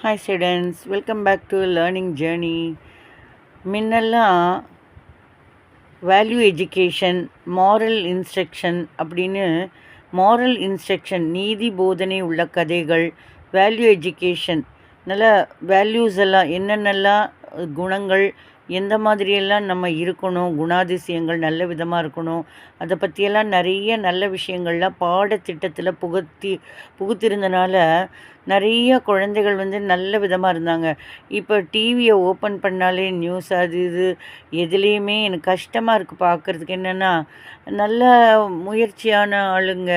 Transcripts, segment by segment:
Hi students welcome back to learning journey முன்னெல்லாம் value education moral instruction அப்படின்னு moral instruction நீதி போதனை உள்ள கதைகள் வேல்யூ எஜுகேஷன் நல்ல வேல்யூஸ் எல்லாம் என்னென்னலாம் குணங்கள் எந்த மாதிரியெல்லாம் நம்ம இருக்கணும் குணாதிசயங்கள் நல்ல விதமாக இருக்கணும் அதை பற்றியெல்லாம் நிறைய நல்ல விஷயங்கள்லாம் பாடத்திட்டத்தில் புகுத்தி புகுத்திருந்தனால நிறைய குழந்தைகள் வந்து நல்ல விதமாக இருந்தாங்க. இப்போ டிவியை ஓப்பன் பண்ணாலே நியூஸ் அது இது எதுலேயுமே எனக்கு கஷ்டமாக இருக்குது பார்க்குறதுக்கு என்னென்னா நல்ல முயற்சியான ஆளுங்க.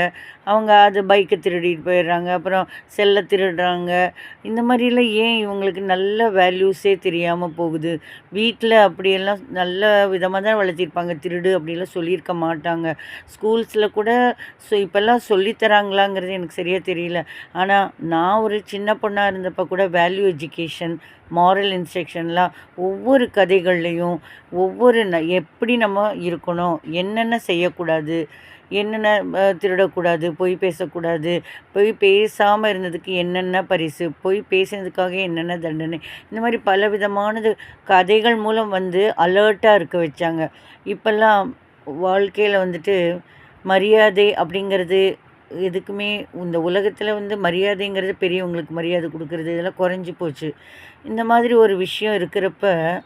அவங்க அது பைக்கை திருடிட்டு போயிடுறாங்க. அப்புறம் செல்லை திருடுறாங்க. இந்த மாதிரிலாம் ஏன் இவங்களுக்கு நல்ல வேல்யூஸே தெரியாமல் போகுது? வீட்டில் அப்படியெல்லாம் நல்ல விதமாக தான் வளர்த்திருப்பாங்க. திருடு அப்படிலாம் சொல்லியிருக்க மாட்டாங்க. ஸ்கூல்ஸில் கூட ஸோ இப்போல்லாம் சொல்லித்தராங்களாங்கிறது எனக்கு சரியாக தெரியல. ஆனால் நான் ஒரு சின்ன பொண்ணாக இருந்தப்போ கூட வேல்யூ எஜுகேஷன் மாரல் இன்ஸ்ட்ரக்ஷன்லாம் ஒவ்வொரு கதைகள்லையும் ஒவ்வொரு ந எப்படி நம்ம இருக்கணும் என்னென்ன செய்யக்கூடாது என்னென்ன திருடக்கூடாது பொய் பேசக்கூடாது பொய் பேசாமல் இருந்ததுக்கு என்னென்ன பரிசு பொய் பேசினதுக்காக என்னென்ன தண்டனை இந்த மாதிரி பல விதமானது கதைகள் மூலம் வந்து அலர்ட்டாக இருக்க வச்சாங்க. இப்போல்லாம் வாழ்க்கையில் வந்துட்டு மரியாதை அப்படிங்கிறது எதுக்குமே இந்த உலகத்தில் வந்து மரியாதைங்கிறது பெரியவங்களுக்கு மரியாதை கொடுக்குறது இதெல்லாம் குறைஞ்சி போச்சு. இந்த மாதிரி ஒரு விஷயம் இருக்கிறப்ப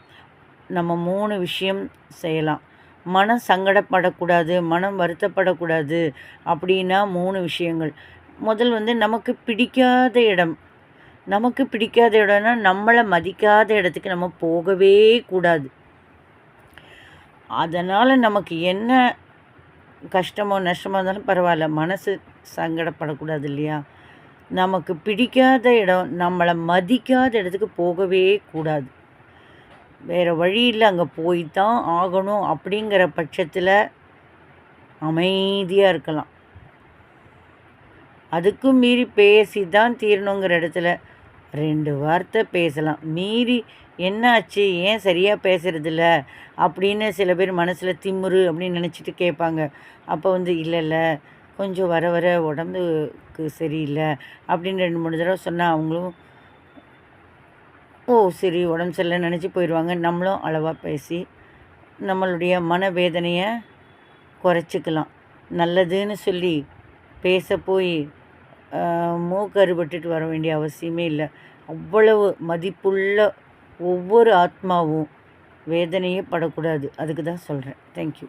நம்ம மூணு விஷயம் செய்யலாம். மனம் சங்கடப்படக்கூடாது மனம் வருத்தப்படக்கூடாது அப்படின்னா மூணு விஷயங்கள். முதல் வந்து நமக்கு பிடிக்காத இடம். நமக்கு பிடிக்காத இடம்னா நம்மளை மதிக்காத இடத்துக்கு நம்ம போகவே கூடாது. அதனால் நமக்கு என்ன கஷ்டமோ நஷ்டமோ இருந்தாலும் பரவாயில்ல. மனசு சங்கடப்படக்கூடாது இல்லையா நமக்கு பிடிக்காத இடம் நம்மளை மதிக்காத இடத்துக்கு போகவே கூடாது. வேறு வழியில் அங்கே போய் தான் ஆகணும் அப்படிங்கிற பட்சத்தில் அமைதியாக இருக்கலாம். அதுக்கும் மீறி பேசி தான் தீரணுங்கிற இடத்துல ரெண்டு வார்த்தை பேசலாம். மீறி என்னாச்சு? ஏன் சரியாக பேசுகிறதில்ல அப்படின்னு சில பேர் மனசில் திமுரு அப்படின்னு நினச்சிட்டு கேட்பாங்க. அப்போ வந்து இல்லை இல்லை கொஞ்சம் வர வர உடம்புக்கு சரியில்லை. அப்படின்னு ரெண்டு மூணு தடவை சொன்னால் அவங்களும் ஓ சரி உடம்பு சரியில்லை நினச்சி போயிடுவாங்க. நம்மளும் அளவாக பேசி நம்மளுடைய மனவேதனையை குறைச்சிக்கலாம். நல்லதுன்னு சொல்லி பேச போய் மூக்கு அறுபட்டுட்டு வர வேண்டிய அவசியமே இல்லை. அவ்வளவு மதிப்புள்ள ஒவ்வொரு ஆத்மாவும் வேதனையே படக்கூடாது. அதுக்கு தான் சொல்கிறேன் தேங்க்யூ